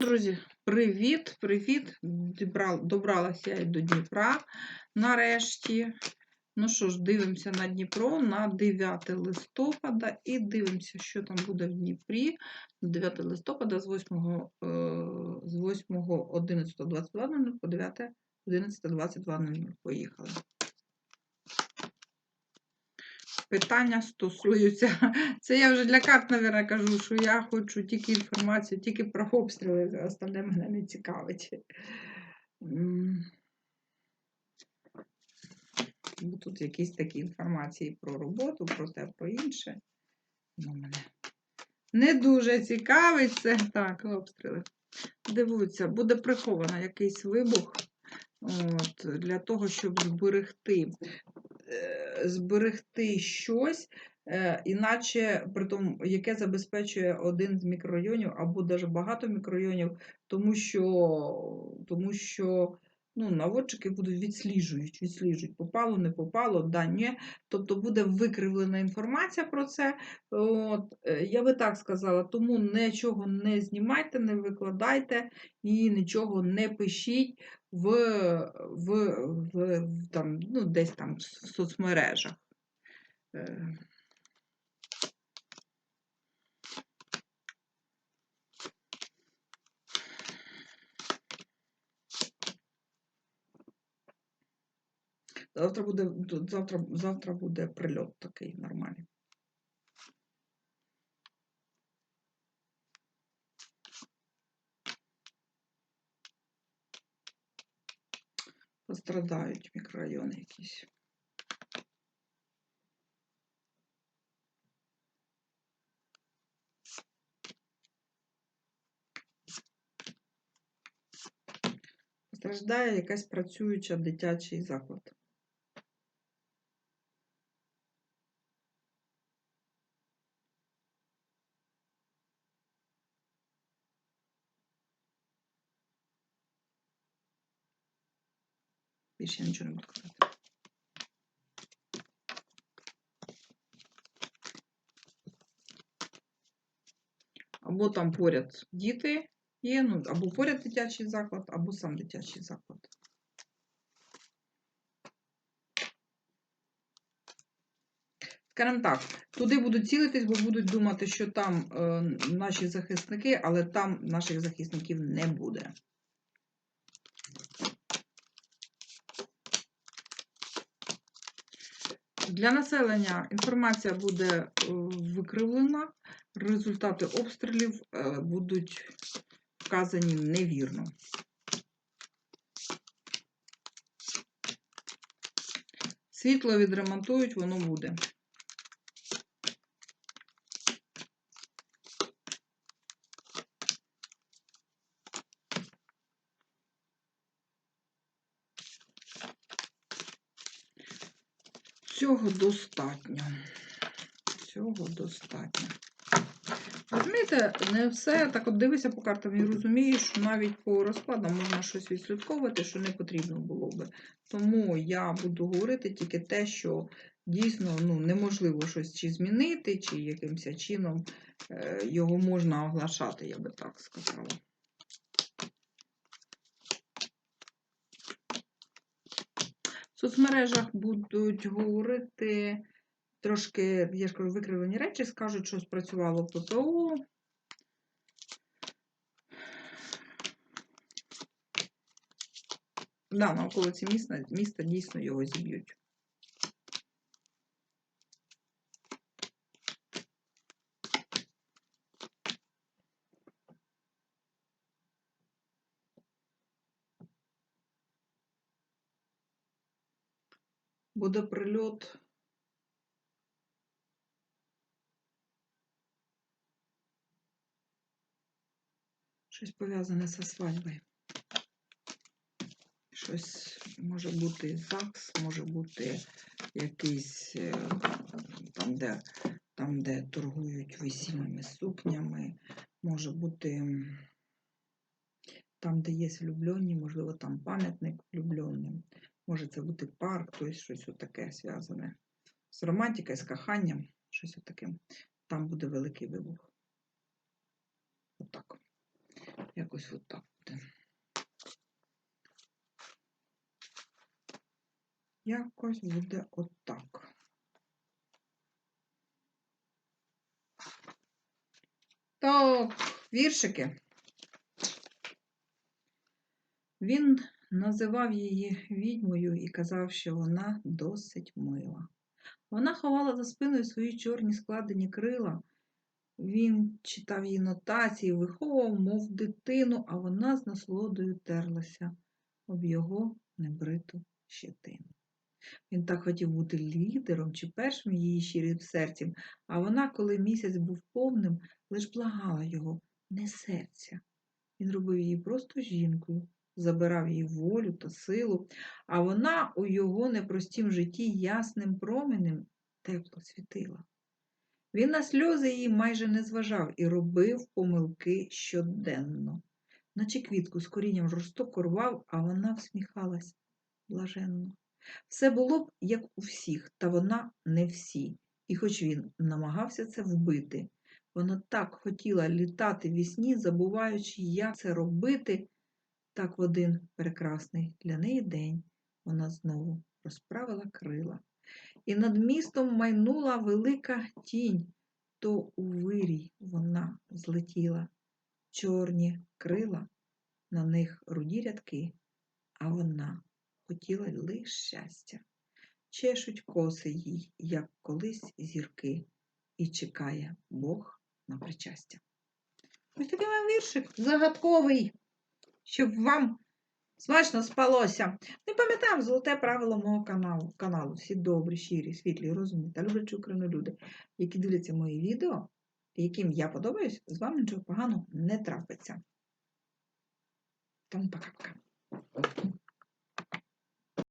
Друзі, привіт, привіт. Добралася я до Дніпра нарешті. Ну що ж, дивимося на Дніпро на 9 листопада і дивимося, що там буде в Дніпрі 9 листопада з 8, е, з 8 11 22.00 по 9 11 22.00. Поїхали. Питання стосуються. Це я вже для карт, мабуть, кажу, що я хочу тільки інформацію, тільки про обстріли, остальне мене не цікавить. Бо тут якісь такі інформації про роботу, про те, про інше. Ну, мене не дуже цікавить це. Так, обстріли. Дивуються, буде приховано якийсь вибух от, для того, щоб зберегти зберегти щось, е, іначе при тому, яке забезпечує один з мікрорайонів або навіть багато мікрорайонів, тому що, тому що ну, наводчики будуть відсліджують, відсліджують, попало, не попало, да, ні. Тобто буде викривлена інформація про це. От, е, я би так сказала, тому нічого не знімайте, не викладайте і нічого не пишіть в, в, в, там, ну, десь там в соцмережах. Е, Завтра буде, завтра, завтра буде прильот такий нормальний. Пострадають мікрорайони якісь. Постраждає якась працююча дитячий заклад. Більше я нічого не буду казати. Або там поряд діти є, ну, або поряд дитячий заклад, або сам дитячий заклад. Скажімо так, туди будуть цілитись, бо будуть думати, що там е, наші захисники, але там наших захисників не буде. Для населення інформація буде е, викривлена, результати обстрілів е, будуть вказані невірно. Світло відремонтують, воно буде. Цього достатньо. Цього достатньо. Розумієте, не все так от дивися по картам і розумієш, що навіть по розкладам можна щось відслідковувати, що не потрібно було би. Тому я буду говорити тільки те, що дійсно ну, неможливо щось чи змінити, чи якимось чином е, його можна оглашати, я би так сказала. В соцмережах будуть говорити трошки, я ж кажу, викривлені речі, скажуть, що спрацювало ППО. Да, на околиці міста, міста дійсно його зіб'ють. Буде прильот. Щось пов'язане зі свадьбою. Щось може бути ЗАГС, може бути якийсь е, там, де, там, де торгують весільними сукнями, може бути там, де є влюблені, можливо, там пам'ятник влюбленим. Може це бути парк, тобто щось таке зв'язане з романтикою, з коханням, щось отаке. Там буде великий вибух. Отак. Якось отак буде. Якось буде отак. Так, віршики. Він називав її відьмою і казав, що вона досить мила. Вона ховала за спиною свої чорні складені крила. Він читав її нотації, виховував, мов дитину, а вона з насолодою терлася об його небриту щетину. Він так хотів бути лідером чи першим її щирим серцем, а вона, коли місяць був повним, лиш благала його не серця. Він робив її просто жінкою, забирав її волю та силу, а вона у його непростім житті ясним променем тепло світила. Він на сльози її майже не зважав і робив помилки щоденно, наче квітку з корінням жорстоко рвав, а вона всміхалась блаженно. Все було б, як у всіх, та вона не всі, і хоч він намагався це вбити, вона так хотіла літати в сні, забуваючи, як це робити, так в один прекрасний для неї день вона знову розправила крила. І над містом майнула велика тінь, то у вирій вона злетіла. Чорні крила, на них руді рядки, а вона хотіла лиш щастя. Чешуть коси їй, як колись зірки, і чекає Бог на причастя. Ось такий вам віршик загадковий, щоб вам смачно спалося. Не пам'ятаємо золоте правило мого каналу. каналу. Всі добрі, щирі, світлі, розумні та люблячі Україну люди, які дивляться мої відео, яким я подобаюсь, з вами нічого поганого не трапиться. Тому пока-пока.